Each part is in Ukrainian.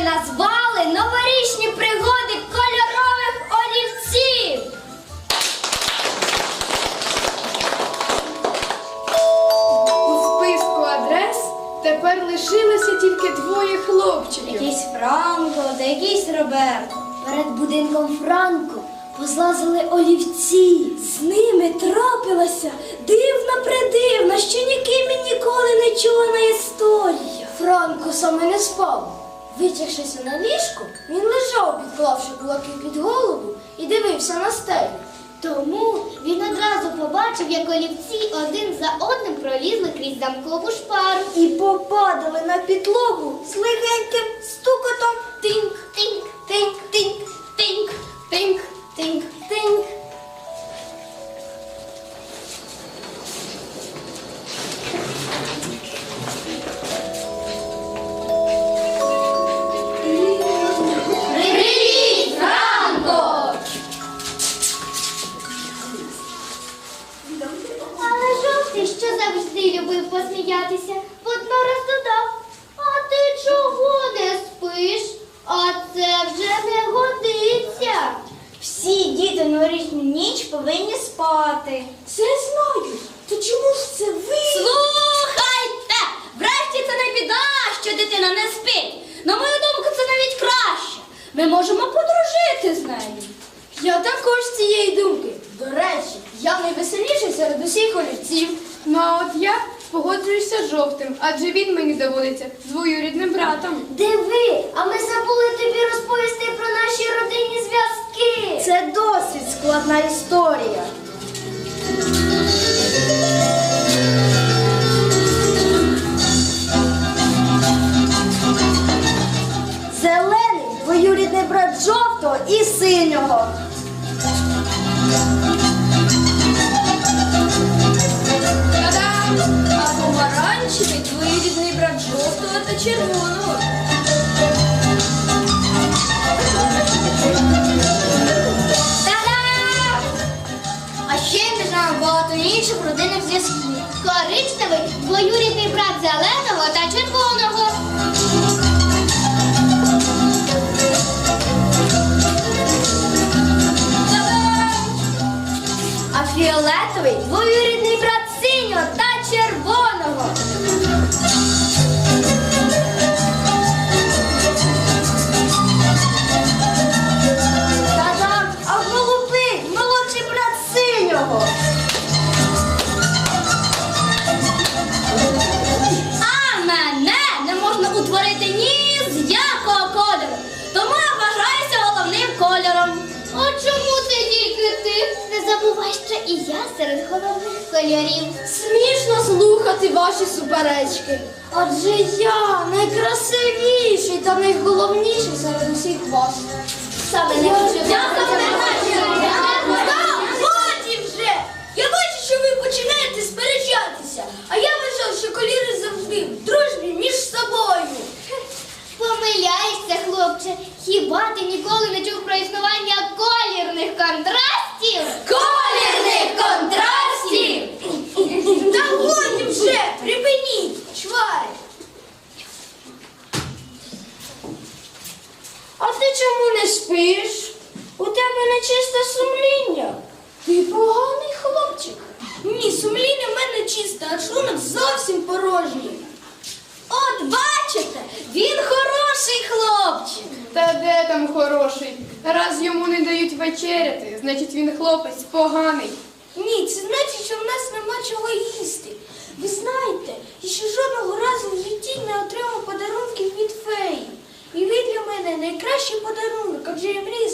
назвали новорічні пригоди кольорових олівців. У списку адрес тепер лишилося тільки двоє хлопчиків. Якийсь Франко та якийсь Роберто. Перед будинком Франко позлазили олівці. З ними трапилася дивна придивна, що ніким ніколи не чула на історія. Франко саме не спав. Витягшися на ліжко, він лежав, підклавши кулаки під голову і дивився на стелю. Тому він одразу побачив, як олівці один за одним пролізли крізь замкову шпару. І попадали на підлогу з легеньким стукотом тинк, Тинк, тинк, тинк, тинк. тинк, тинк, тинк. Ми можемо подружити з нею. Я також цієї думки. До речі, я найвеселіший серед усіх олівців. Ну а от я погоджуюся з жовтим, адже він мені доводиться двоюрідним братом. Диви, а ми забули тобі розповісти про наші родинні зв'язки. Це досить складна історія. Та червоного. Та-дам! А ще між нами багато інших родинних зв'язків. Коричневий двоюрідний брат зеленого та червоного. А фіолетовий двоюрідний я серед головних кольорів. Смішно слухати ваші суперечки. Адже я найкрасивіший та найголовніший серед усіх вас. Саме Я- найбільше я вважаю. Годі вже! Я бачу, що ви починаєте сперечатися, а я вважав, що коліри завжди в дружбі між собою. Помиляєшся, хлопче. Хіба ти ніколи не чув про існування колірних контрастів? Колірних контрастів! Та годі вже! Припиніть, чвари! А ти чому не спиш? У нечисте сумління. Ти поганий хлопчик. Ні, сумління в мене чисте, а шлунок зовсім порожній. От бачите, він хороший хлопчик. Та де там хороший? Раз йому не дають вечеряти, значить він хлопець поганий. Ні, це значить, що в нас нема чого їсти. Ви знаєте, я ще жодного разу в житті не отримав подарунків від феї. І ви для мене найкращий подарунок, адже я мрію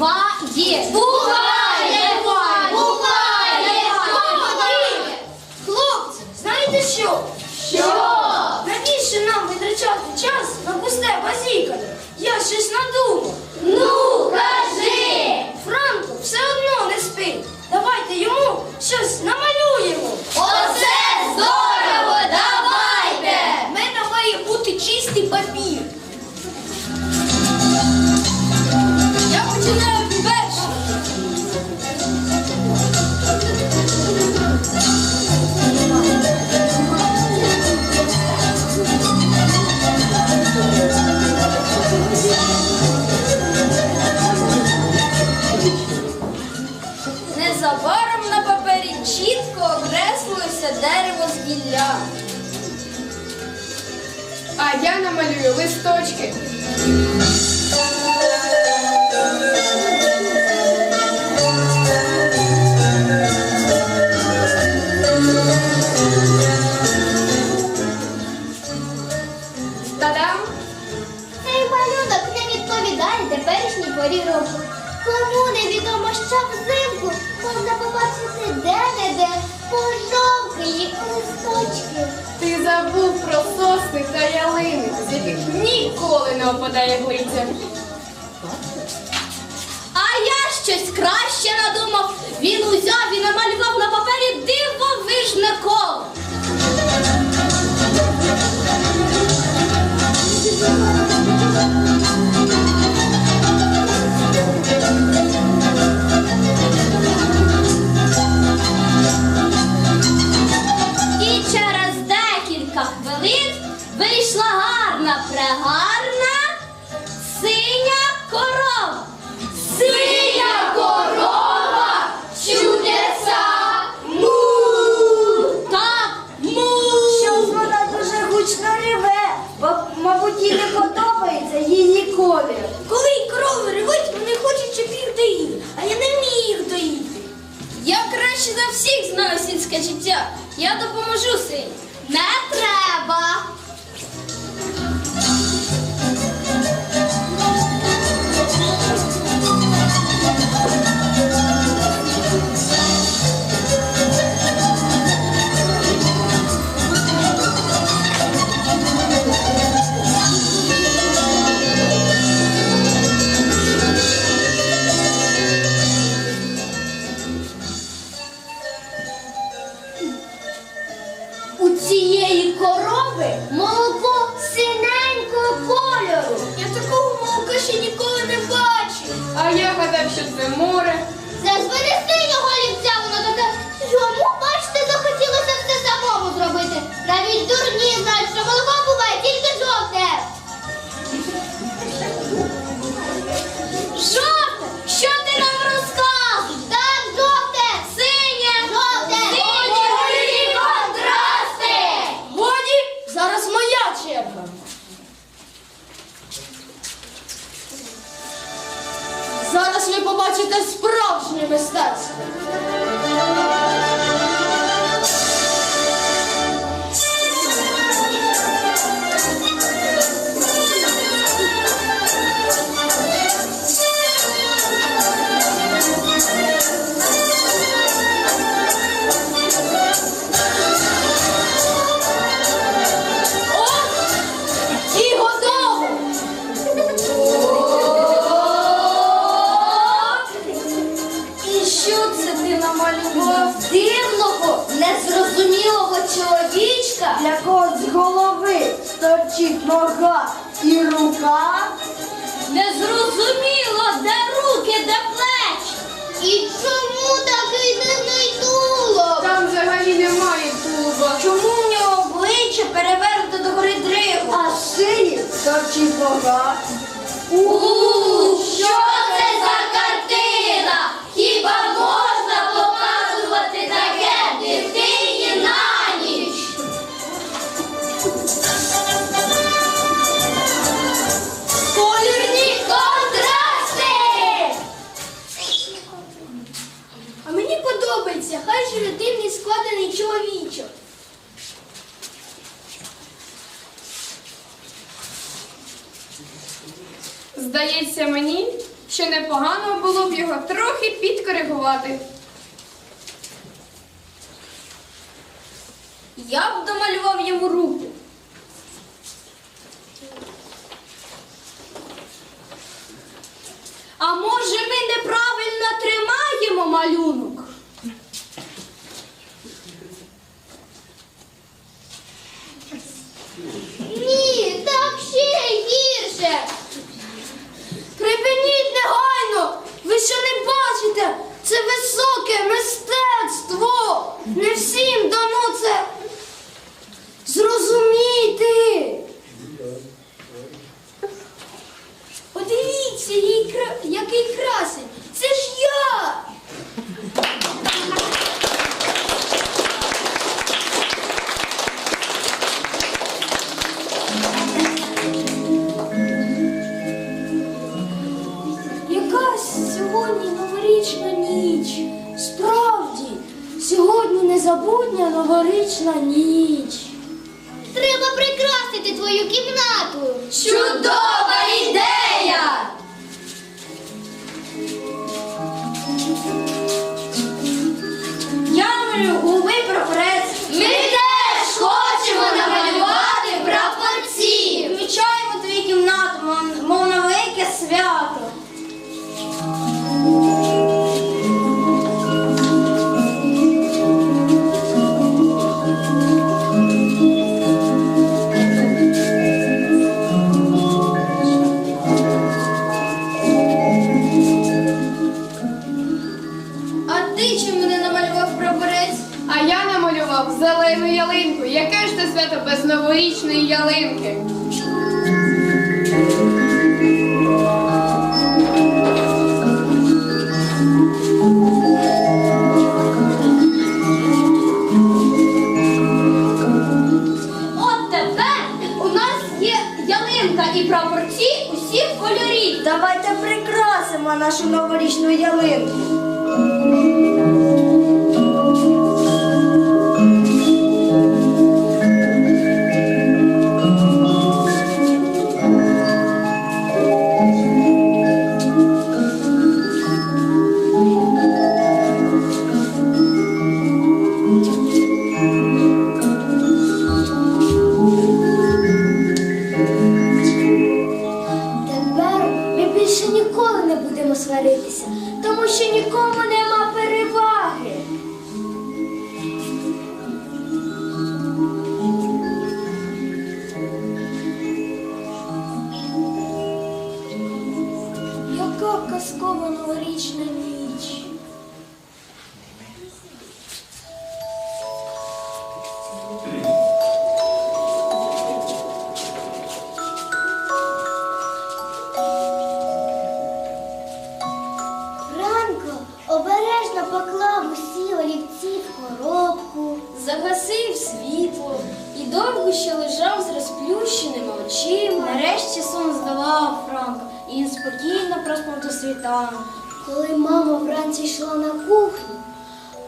буває. Буває! Буває! Буває! Хлопці, знаєте що? Що? Навіщо нам витрачати час на пусте базікання? Я щось надумав. Ну, кажи! Франко все одно не спить. Давайте йому щось намалюємо. Оце здорово! Давайте! В мене має бути чистий папір. Незабаром на папері чітко окреслилося дерево з гілля. А я намалюю листочки. Ялини, ніколи не опадає глиця. А я щось краще надумав. Він узяв і намалював на папері дивовижне коло. Прегарна синя корова. Синя корова, чудеса, му! Так, му! Щось вона дуже гучно реве, бо, мабуть, їй не подобається її колір. Коли корови ревуть, вони хочуть, щоб їх доїли, а я не вмію їх доїти. Я краще за всіх знаю сільське життя. Я допоможу сині. Не треба. Корови молоко синенького кольору. Я такого молока ще ніколи не бачив. А я гадав, що це море. Це X, Gogó. Uhul! Його трохи підкоригувати. Я б домалював йому руку. А може ми неправильно тримаємо малюнок? Сілій кра... який красень! Це ж я! Якась сьогодні новорічна ніч. Справді, сьогодні незабутня новорічна ніч. Треба прикрасити твою кімнату. Чудово! нашу новорічну ялинку.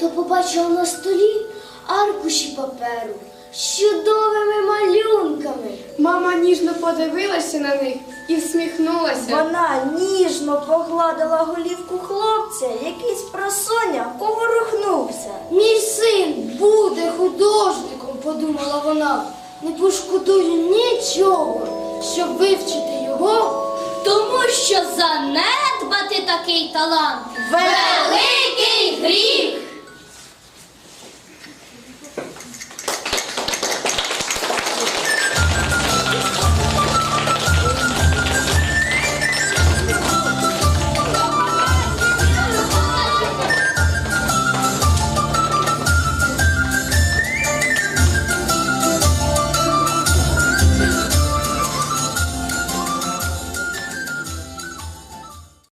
то побачила на столі аркуші паперу з чудовими малюнками. Мама ніжно подивилася на них і всміхнулася. Вона ніжно погладила голівку хлопця, якийсь просоня поворухнувся. Мій син буде художником, подумала вона. Не пошкодую нічого, щоб вивчити його, тому що занедбати такий талант великий гріх.